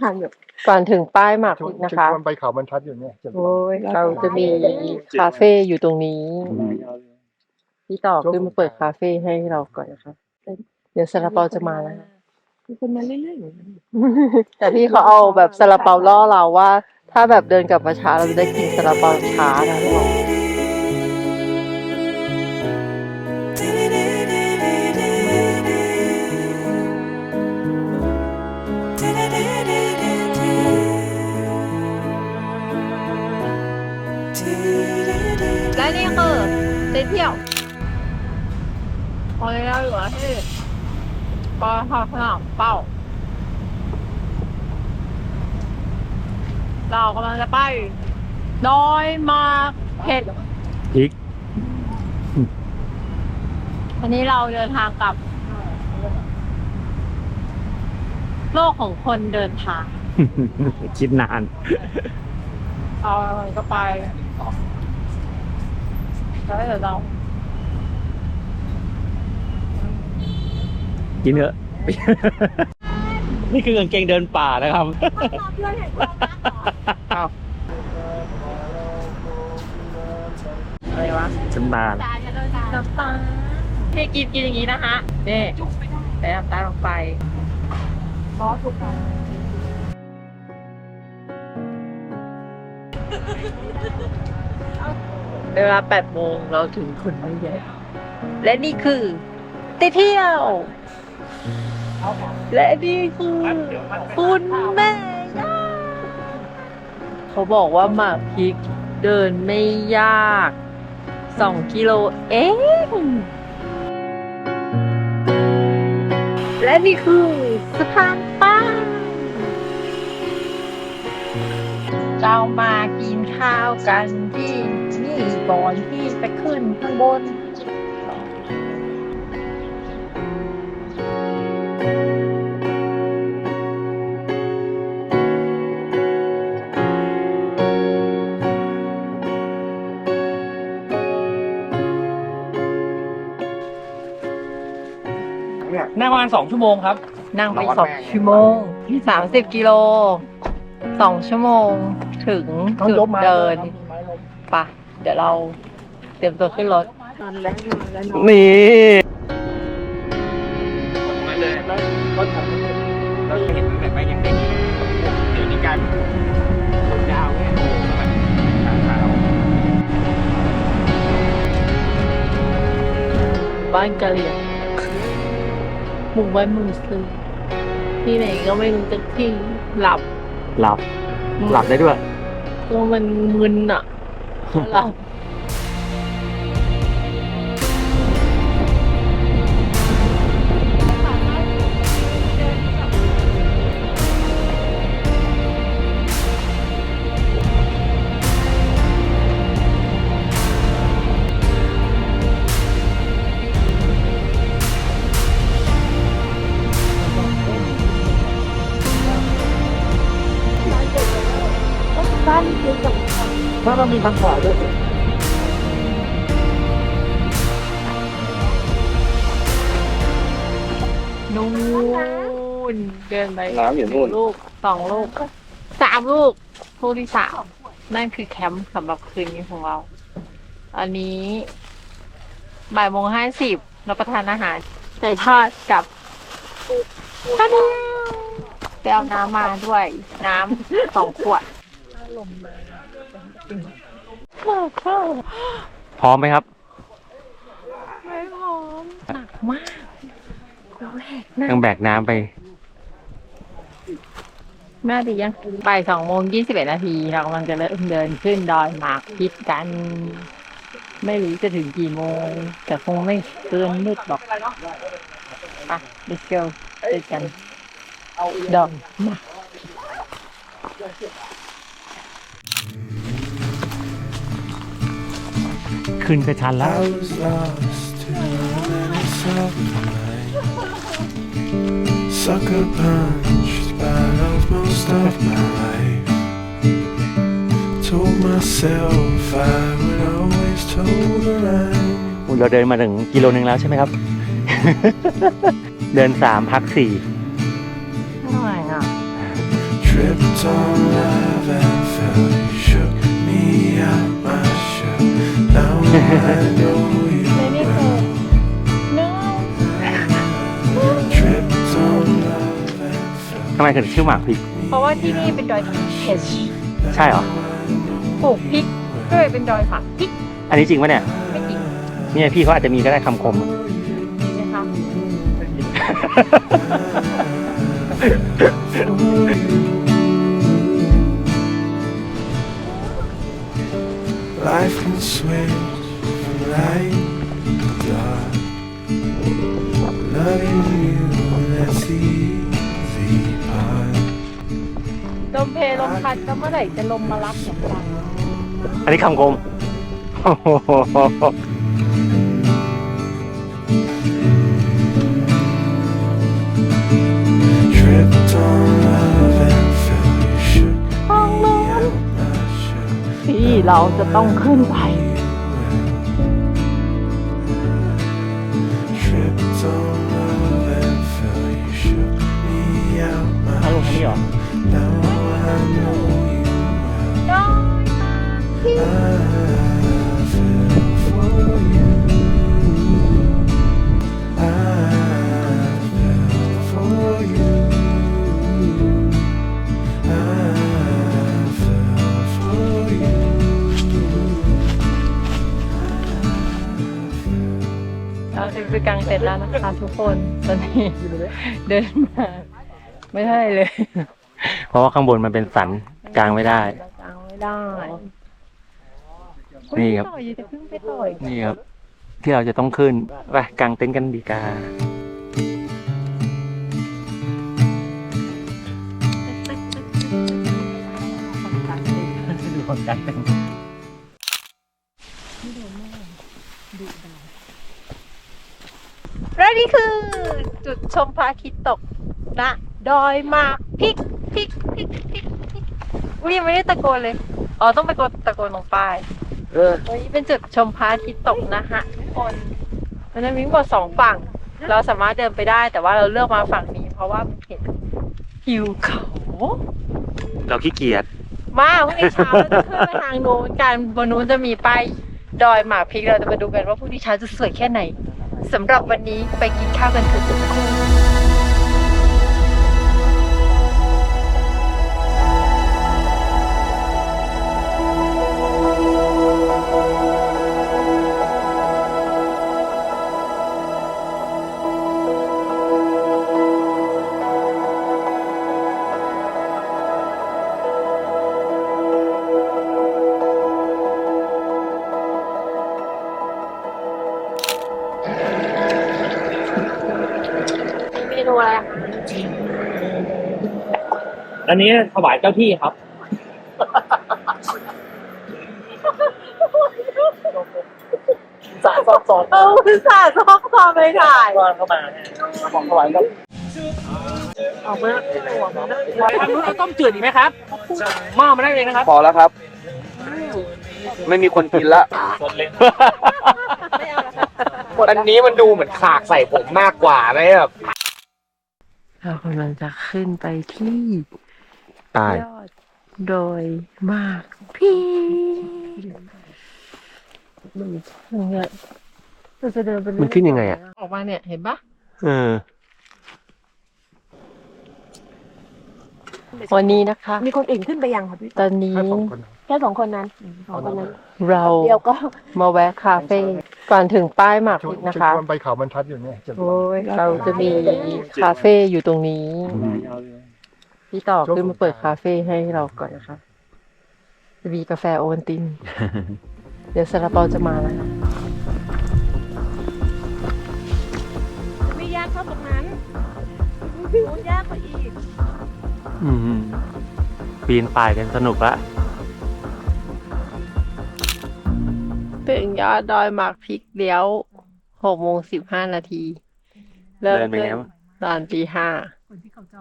ทางแบบก่อนถึงป้ายหมากชพวรินกนะชคะ วนไปเขาบรรทัดอยู่เนี่ยจะโอ้ยเราจะมีคาเฟ่อยู่ตรงนี้ พี่ต่อขึ้นมาเปิดคาเฟ่ให้เราก่อนนะคะ เดี๋ยวซาลาเปาจะมาแล้วนะมีคนมาเรื่อยๆอยู่นะแต่พี่เขาเอาแบบซาลาเปาล่อเราว่า ถ้าแบบเดินกลับมาช้าเราจะได้กินซาลาเปาช้านะทุกคนและ ปอทสนามเป้า เรากำลังจะไปดอยหมากเห็ดพริกวันนี้เราเดินทางกลับ โลกของคนเดินทาง คิดนาน เอาอะไรก็ไปแล้วเดี๋ยวเรากินเถอะ นี่คือกางเกงเดินป่านะครับอะไรวะชำนาญน้ำตาลพี่กินกินอย่างนี้นะฮะนี่ใส่น้ำตาลลงไปซอสถูกต้องเวลา8โมงเราถึงคนไม่เยอะและนี่คือติเที่ยว และนี่คือคุณแม่ย่าเขาบอกว่าหมากพริกเดินไม่ยากสองกิโลเองและนี่คือสะพานป้าเรามากินข้าวกันที่นี่ก่อนที่จะขึ้นข้างบน นั่งประมาณสองชั่วโมงครับ นั่งไปสองชั่วโมงสามสิบกิโลสองชั่วโมงถึงต้องจุยดกไม้เดินไม้ลงปะเดี๋ยวเราเตรียมตัวขึ้นรถนอนแล้วนอนแล้วนอนนี่ มาเลยก็ทำเราเห็นตั้งแต่ไปยังเด็กเดี๋ยวนี้กลารผมยาวเนี่ยสมัยขาขาวบ้านกะเหรี่ยง หมู่บ้านมือซื้อที่ไหนก็ไม่รู้จักที่หลับหลับ หลับได้ด้วย ก็มันมึนอะหลับ ถ้ามันมีทางขวาด้วยสินู่นเดินไปน้ำอยู่นู่น ลูกสองลูกสามลูกลูกที่สามนั่นคือแคมป์สำหรับคืนนี้ของเรา อันนี้บ่ายโมงห้าสิบรับประทานอาหารไก่ทอดกับข้าวเหนียวไปเอาน้ำมาด้วย น้ำสองขวด มากเข้าพร้อมไหมครับ ไม่พร้อมหนักมากกูแหกหนักยังแบกน้ำไป แม่ดียังบ่ายสองโมงยี่สิบเอ็ดนาทีเรากำลังจะเริ่มเดินขึ้นดอยหมากพิษกัน ไม่รู้จะถึงกี่โมง แต่คงไม่เกินมืดหรอกไป let's go เจอกันดอยหมาก ขึ้นก็ชันแล้ว I was lost to the minutes of the night. Sucker punched bad of most of my life. Told myself I would always toe the line. เราเดินมาถึงกิโลนึงแล้วใช่ไหมครับ เดินสามพักสี่ทำไมอะ Tripped on love and ทำไมถึงชื่อหมากพริก เพราะว่าที่นี่เป็นดอยเห็ดใช่เหรอ ปลูกพริกก็เลยเป็นดอยฝักพริกอันนี้จริงปะเนี่ย ไม่จริงเนี่ยพี่เขาอาจจะมีก็ได้คำคม จริงนะคะ Loving you, that's the easy part. ลมเพลลมพัดก็เมื่อไหร่จะลมมารับสมบัติอันนี้คำคมโอ้โห Tripped on love and fell. You shook me out my shell. ที่เราจะต้องขึ้นไป เราถึงไปกลางเต็นท์แล้วนะคะทุกคนตอนนี้เดินมาไม่ได้เลยเพราะว่าข้างบนมันเป็นสันกลางไม่ได้กลางไม่ได้นี่ครับต่อยจะขึ้นไปต่อยนี่ครับ ที่เราจะต้องขึ้นไปกางเต็นท์กันดีกาดูคนกางเต็นท์ จุดชมพระอาทิตย์ตกณดอยหมากพริกพริกพริกพริกพริกอุ้ยยังไม่ได้ตะโกนเลย อ๋อต้องไปกดตะโกนลงไปเออวันนี้เป็นจุดชมพระอาทิตย์ตกนะคะทุกคนมันจะมีทั้งหมดสองฝั่ง เราสามารถเดินไปได้ แต่ว่าเราเลือกมาฝั่งนี้ เพราะว่ามันเห็นหิวเขา เราขี้เกียจมาพรุ่งนี้เช้าเราจะขึ้นไปทางโน้นกันบนนู้นจะมีป้ายดอยหมากพริกเราจะมาดูกันว่าพรุ่งนี้เช้าจะสวยแค่ไหน สำหรับวันนี้ไปกินข้าวกันเถอะทุกคน อันนี้ถวายเจ้าที่ครับสาซอกซอนเออคือสาซอกซอนไปถ่ายก่อนเข้ามาของถวายครับออกมาทางนู้นเอาต้มจืดอีกไหมครับหม้อมาได้เลยนะครับพอแล้วครับ ไม่มีคนกินละไม่เอาละค่ะอันนี้มันดูเหมือนขากใส่ผมมากกว่าไหมแบบเรากำลังจะขึ้นไปที่ ตายยอดโดยมากพี่เนี่ยเราจะเดินไปเรื่อมันขึ้นยังไงอะ ออกมาเนี่ย เห็นปะเออ วันนี้นะคะ มีคนอื่นขึ้นไปยังคะพี่ตอนนี้แค่สองคนนั้นสองคนนั้นเราเดียวก็มาแวะคาเฟ่ก่อนถึงป้ายหมากพริกนะคะมันไปเขาบรรทัดอยู่เนี่ยจะโอ้ยเราจะมีคาเฟ่อยู่ตรงนี้ พี่ต่อขึ้นมาเปิดคาเฟ่ให้เราก่อนนะคะจะมีกาแฟโอวัลติน เดี๋ยวซาลาเปาจะมาแล้วไม่ยากเท่าตรงนั้นโอ้ยากกว่าอีกอืมปีนป่ายกันสนุกละถึงยอดดอยหมากพริกเลี้ยวหกโมงสิบห้านาทีเดินเป็นไงบ้างตอนตีห้า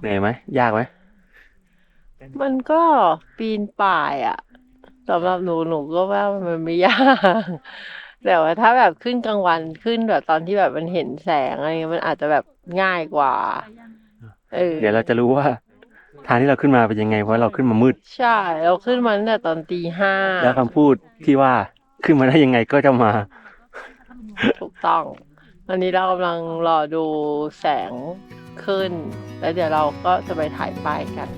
เหนื่อยไหม ยากไหม มันก็ปีนป่ายอะสำหรับหนูหนูก็ว่ามันไม่ยากแต่ว่าถ้าแบบขึ้นกลางวันขึ้นแบบตอนที่แบบมันเห็นแสงอะไรเงี้ยมันอาจจะแบบง่ายกว่าเออเดี๋ยวเราจะรู้ว่าทางที่เราขึ้นมาเป็นยังไงเพราะเราขึ้นมามืด ใช่ เราขึ้นมาตั้งแต่ตอนตีห้าแล้วคำพูดที่ว่าขึ้นมาได้ยังไงก็จะมา ถูกต้องตอนนี้เรากำลังรอดูแสงขึ้น แล้วเดี๋ยวเราก็จะไปถ่ายป้ายกัน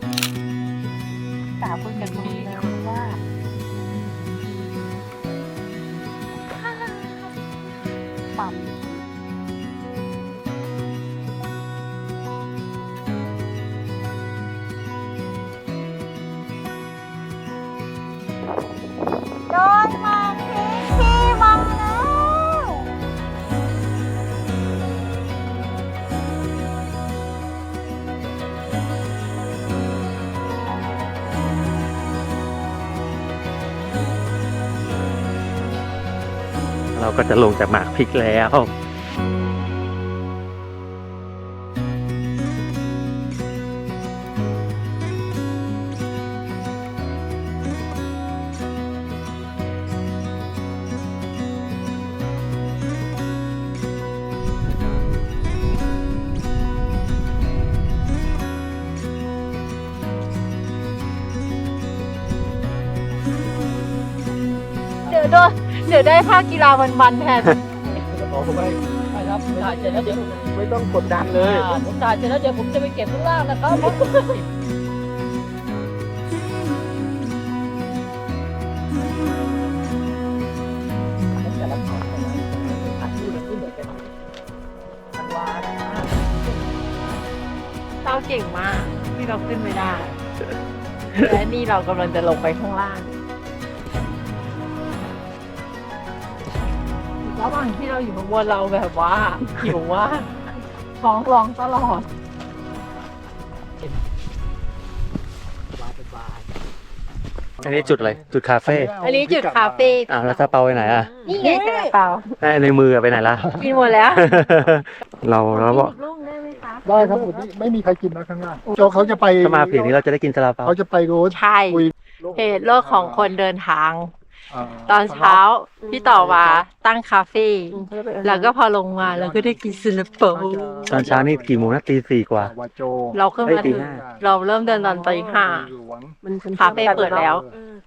สาวคนกันนี้แล้วว่าปั๊ม ก็จะลงจากหมากพริกแล้วเดี๋ยวโดน เดี๋ยวได้ภาคกีฬาวันๆแทนไม่ต้องกดดันเลยผมถ่ายเสร็จแล้วเดี๋ยวผมจะไปเก็บข้างล่างนะครับเต้าเก่งมากที่เราขึ้นไม่ได้ และนี่เรากำลังจะลงไปข้างล่าง ระหว่างที่เราอยู่ข้างบนเราแบบว่าหิวว่าท้องร้องตลอดอันนี้จุดอะไร จุดคาเฟ่อันนี้จุดคาเฟ่อ้าวแล้วซาเปาไปไหนอะนี่ไงซาลาเปาไอ้ในมือไปไหนล่ะกินหมดแล้ว เราเราบอกลูกได้ไหมคะได้ครับผมไม่ไม่มีใครกินนะข้างล่างโจเขาจะไปถ้ามาเพจนี้เราจะได้กินซาลาเปาเขาจะไปโรสใช่คุยเพจโลกของคนเดินทางา ตอนเช้าพี่ต่อมาตั้งคาเฟ่แล้วก็พอลงมาเราก็ได้กินซาลาเปาตอนเช้านี่กี่โมงนะตีสี่กว่าวาโจเราขึ้นมาถึงเอ้ยตีห้าเราเริ่มเดินตอนตีห้าหลวงคาเฟ่เปิดแล้ว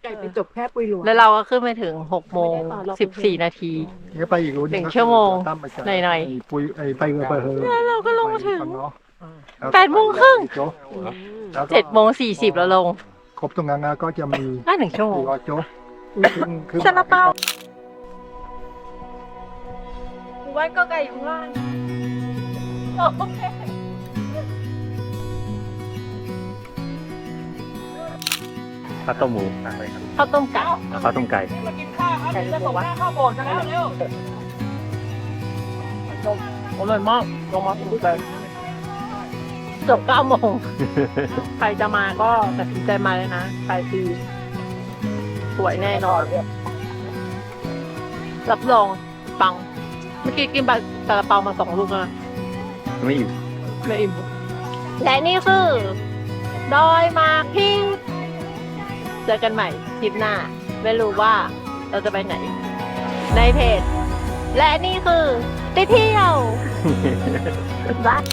ไก่ไปจบแค่ปุยหลวงแล้วเราก็ขึ้นไปถึงหกโมงสิบสี่นาทีนี่ก็ไปอีกรูทหนึ่งก็คือชั่วโมงตั้มไปจากหน่อยๆไปุยไอ้ไปเรือไปเฮอแล้วเราก็ลงมาถึงไปฝั่เนาะล้วแปดโมงครึ่งโจแล้วก็เจ็ดโมงสี่สิบแล้วลง ครบตรงนั้นนะก็จะมีได้หนึ่งชั่วโมงวาโจขึ้นขึ้น ซาลาเปาหมู่บ้านก็ไก่อยู่ข้างล่างโอเคข้าวต้มหมูข้าวต้มไก่แล้วข้าวต้มไก่ไก่หมูวะอร่อยมากลงมาถึงเลยเกือบเก้าโมงใครจะมาก็ตัดสินใจมาเลยนะใครคือ สวยแน่นอน รับรองปัง เมื่อกี้กินบะซาลาเปามาสองลูกแล้วนะไม่อยู่ไม่อิ่มและนี่คือ ดอยหมากพิงเจอกันใหม่คลิปหน้า ไม่รู้ว่าเราจะไปไหน ในเพจ และนี่คือไปเที่ยวบาย